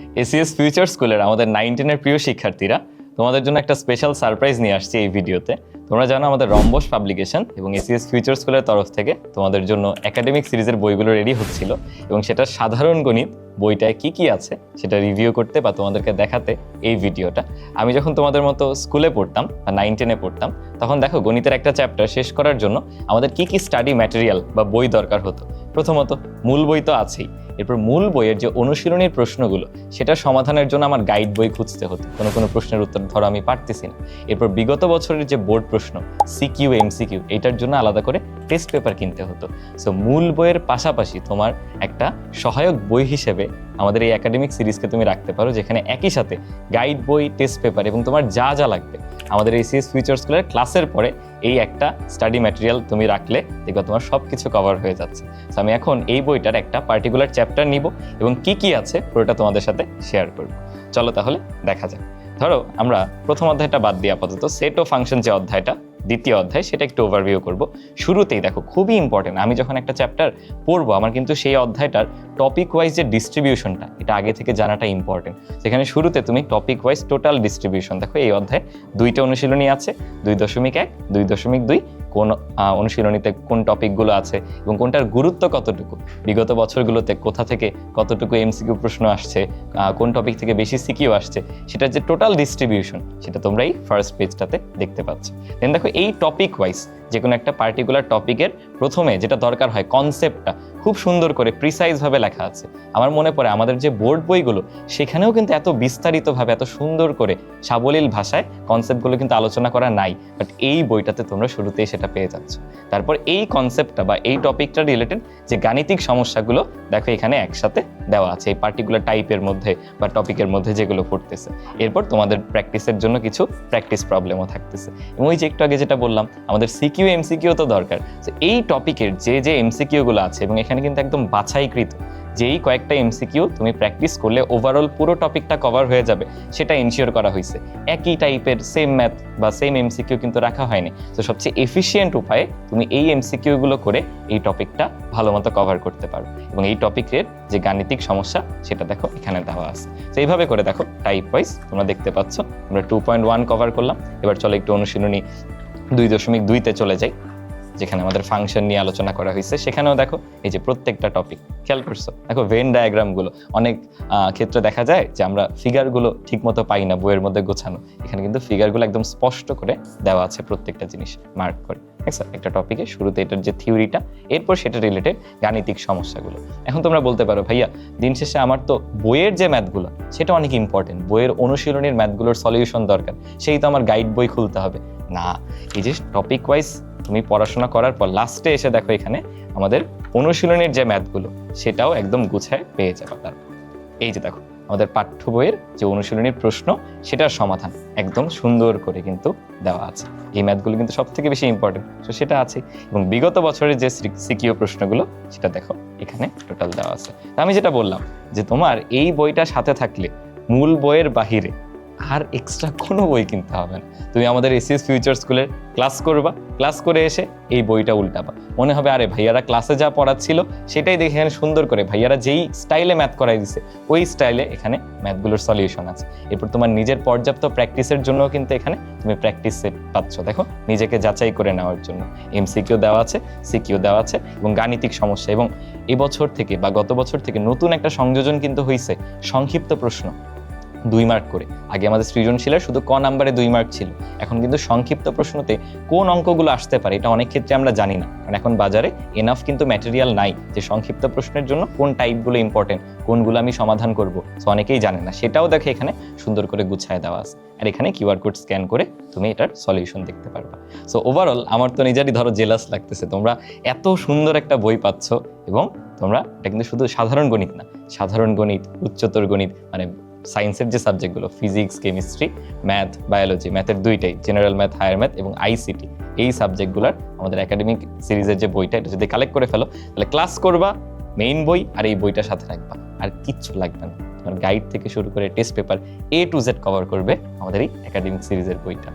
ACS future স্কুলের আমাদের নাইনটিনের প্রিয় শিক্ষার্থীরা তোমাদের জন্য একটা স্পেশাল সারপ্রাইজ নিয়ে আসছি এই ভিডিওতে তোমরা জানো আমাদের রম্বস পাবলিকেশন এবং এসিএস ফিউচার স্কুলের তরফ থেকে তোমাদের জন্য একাডেমিক সিরিজের বইগুলো রেডি হচ্ছিল এবং সেটা সাধারণ গণিত বইটায় কি কি আছে সেটা রিভিউ করতে বা তোমাদেরকে দেখাতে এই ভিডিওটা আমি যখন তোমাদের মতো স্কুলে পড়তাম বা নাইন টেনে পড়তাম, তখন দেখো গণিতের একটা চ্যাপ্টার শেষ করার জন্য আমাদের কি কি স্টাডি ম্যাটেরিয়াল বা বই দরকার হতো? প্রথমত, মূল বই তো আছেই। এরপর মূল বইয়ের যে অনুশীলনীর প্রশ্নগুলো, সেটা সমাধানের জন্য আমার গাইড বই খুঁজতে হতো। কোনো কোনো প্রশ্নের উত্তর ধরো আমি পারতেছি না। এরপর বিগত বছরের যে বোর্ড প্রশ্ন। সিকিউ এমসিকিউ এটার জন্য আলাদা করে টেস্ট পেপার কিনতে হতো। সো মূল বইয়ের পাশাপাশি তোমার একটা সহায়ক বই হিসেবে আমাদের এই একাডেমিক সিরিজকে তুমি রাখতে পারো, যেখানে একই সাথে গাইড বই টেস্ট পেপার এবং তোমার যা যা লাগবে। আমাদের এই সিএস ফিউচার স্কুলের ক্লাসের পরে এই একটা স্টাডি ম্যাটেরিয়াল তুমি রাখলে, দেখবে তোমার সব কিছু কভার হয়ে যাচ্ছে। তো আমি এখন এই বইটার একটা পার্টিকুলার চ্যাপ্টার নিব এবং কি কি আছে পুরোটা তোমাদের সাথে শেয়ার করব। চলো তাহলে দেখা যাক। ধরো, আমরা প্রথম অধ্যায়টা বাদ দিয়ে আপাতত সেট ও ফাংশন যে অধ্যায়টা, দ্বিতীয় অধ্যায়, সেটা একটু ওভারভিউ করব। শুরুতেই দেখো, খুবই ইম্পর্টেন্ট আমি যখন একটা চ্যাপ্টার পড়ব, আমার কিন্তু সেই অধ্যায়টার টপিক ওয়াইজ যে ডিস্ট্রিবিউশনটা এটা আগে থেকে জানাটা ইম্পর্টেন্ট সেখানে শুরুতে তুমি টপিক ওয়াইজ টোটাল ডিস্ট্রিবিউশন দেখো এই অধ্যায় দুইটা অনুশীলনী আছে, দুই দশমিক এক, দুই দশমিক দুই কোন অনুশীলনীতে কোন টপিকগুলো আছে এবং কোনটার গুরুত্ব কতটুকু? বিগত বছরগুলোতে কোথা থেকে কতটুকু এমসিকিউ প্রশ্ন আসছে কোন টপিক থেকে বেশি সিকিউ আসছে, সেটার যে টোটাল ডিস্ট্রিবিউশন, সেটা তোমরা এই ফার্স্ট পেজটাতে দেখতে পাচ্ছ। দেন দেখো এই টপিক ওয়াইজ যে কোনো একটা পার্টিকুলার টপিকের প্রথমে যেটা দরকার হয় কনসেপ্টটা খুব সুন্দর করে প্রিসাইজভাবে লেখা আছে। আমার মনে পড়ে আমাদের যে বোর্ড বইগুলো, সেখানেও কিন্তু এত বিস্তারিতভাবে, এত সুন্দর করে সাবলীল ভাষায় কনসেপ্টগুলো কিন্তু আলোচনা করা নাই। বাট এই বইটাতে তোমরা শুরুতেই সেটা পেয়ে যাচ্ছ। তারপর এই কনসেপ্টটা বা এই টপিকটা রিলেটেড যে গাণিতিক সমস্যাগুলো দেখো এখানে একসাথে দেওয়া আছে। এই পার্টিকুলার টাইপের মধ্যে বা টপিকের মধ্যে যেগুলো পড়তেছে এরপর তোমাদের প্র্যাকটিসের জন্য কিছু প্র্যাকটিস প্রবলেমও থাকতেছে। এবং ওই যে একটু আগে যেটা বললাম, আমাদের সিকিউ এমসিকিউ তো দরকার। তো এই টপিকের যে যে এমসিকিউগুলো আছে এবং এখানে কিন্তু একদম বাছাইকৃত যেই কয়েকটা এমসিকিউ তুমি প্র্যাকটিস করলে ওভারঅল পুরো টপিকটা কভার হয়ে যাবে, সেটা ইনশিওর করা হয়েছে। একই টাইপের সেম ম্যাথ বা সেম এমসিকিউ কিন্তু রাখা হয়নি। তো সবচেয়ে এফিসিয়েন্ট উপায়ে তুমি এই এমসিকিউগুলো করে এই টপিকটা ভালো মতো কভার করতে পারো। এবং এই টপিকের যে গাণিতিক সমস্যা, সেটা দেখো এখানে দেওয়া আছে। তো এইভাবে করে দেখো টাইপ ওয়াইজ তোমরা দেখতে পাচ্ছ, আমরা টু পয়েন্ট ওয়ান কভার করলাম। এবার চলো একটু অনুশীলনী দুই দশমিক দুইতে চলে যাই। যেখানে আমাদের ফাংশন নিয়ে আলোচনা করা হয়েছে, সেখানেও দেখো এই যে প্রত্যেকটা টপিক খেয়াল করছ? দেখো ভেন ডায়াগ্রামগুলো অনেক ক্ষেত্রে দেখা যায় যে আমরা ফিগারগুলো ঠিকমতো পাই না, বইয়ের মধ্যে গোছানো। এখানে কিন্তু ফিগারগুলো একদম স্পষ্ট করে দেওয়া আছে প্রত্যেকটা জিনিস মার্ক করে। একটা টপিকে শুরুতে এটার যে থিওরিটা এরপর সেটা রিলেটেড গাণিতিক সমস্যাগুলো। এখন তোমরা বলতে পারো, ভাইয়া, দিন শেষে আমার তো বইয়ের যে ম্যাথগুলো সেটা অনেক ইম্পর্টেন্ট বইয়ের অনুশীলনীর ম্যাথগুলোর সলিউশন দরকার। সেই তো আমার গাইড বই খুলতে হবে। না, এই যে টপিক ওয়াইজ তুমি পড়াশোনা করার পর লাস্টে এসে দেখো এখানে আমাদের অনুশীলনের যে ম্যাথগুলো সেটাও একদম গুছায় পেয়ে যাবে তার। এই যে দেখো, আমাদের পাঠ্য বইয়ের যে অনুশীলনীর প্রশ্ন, সেটার সমাধান একদম সুন্দর করে কিন্তু দেওয়া আছে। এই ম্যাথগুলো কিন্তু সব থেকে বেশি ইম্পর্টেন্ট তো সেটা আছে। এবং বিগত বছরের যে সিকিউ প্রশ্নগুলো, সেটা দেখো, এখানে টোটাল দেওয়া আছে। আমি যেটা বললাম, যে তোমার এই বইটা সাথে থাকলে, মূল বইয়ের বাহিরে আর এক্সট্রা কোনো বই কিনতে হবে না। তুমি আমাদের এসিএস ফিউচার স্কুলের ক্লাস করবা ক্লাস করে এসে এই বইটা উল্টাবা। মনে হবে, আরে, ভাইয়ারা ক্লাসে যা পড়াচ্ছিল, সেটাই দেখে এখানে সুন্দর করে ভাইয়ারা যেই স্টাইলে ম্যাথ করাই দিছে, ওই স্টাইলে এখানে ম্যাথগুলোর সলিউশন আছে। এরপর তোমার নিজের পর্যাপ্ত প্র্যাকটিসের জন্য কিন্তু এখানে তুমি প্র্যাকটিস সেট পাচ্ছ। দেখো, নিজেকে যাচাই করে নেওয়ার জন্য। এমসিকিউ দেওয়া আছে সিকিউ দেওয়া আছে এবং গাণিতিক সমস্যা এবং এবছর থেকে বা গত বছর থেকে নতুন একটা সংযোজন কিন্তু হয়েছে সংক্ষিপ্ত প্রশ্ন। দুই মার্ক করে। আগে আমাদের সৃজনশীলের শুধু ক নাম্বারে দুই মার্ক ছিল। এখন কিন্তু সংক্ষিপ্ত প্রশ্নতে কোন অঙ্কগুলো আসতে পারে এটা অনেক ক্ষেত্রে আমরা জানি না। কারণ এখন বাজারে এনাফ কিন্তু ম্যাটেরিয়াল নাই যে সংক্ষিপ্ত প্রশ্নের জন্য কোন টাইপগুলো ইম্পর্টেন্ট কোনগুলো আমি সমাধান করব। সো অনেকেই জানে না। সেটাও দেখে এখানে সুন্দর করে গুছায় দেওয়া আছে। আর এখানে কিউআর কোড স্ক্যান করে তুমি এটার সলিউশন দেখতে পারবা। সো ওভারঅল আমার তো নিজেরই ধরো জেলাস লাগতেছে। তোমরা এত সুন্দর একটা বই পাচ্ছ এবং তোমরা এটা কিন্তু শুধু সাধারণ গণিত না, সাধারণ গণিত, উচ্চতর গণিত মানে সায়েন্সের যে সাবজেক্টগুলো ফিজিক্স কেমিস্ট্রি ম্যাথ বায়োলজি ম্যাথের দুইটাই জেনারেল ম্যাথ হায়ার ম্যাথ এবং আইসিটি এই সাবজেক্টগুলোর আমাদের একাডেমিক সিরিজের যে বইটা, এটা যদি কালেক্ট করে ফেলো, তাহলে ক্লাস করবা মেইন বই আর এই বইটা সাথে রাখবা, আর কিচ্ছু লাগবে না। গাইড থেকে শুরু করে test paper A to Z cover করবে আমাদের এই একাডেমিক সিরিজের বইটা।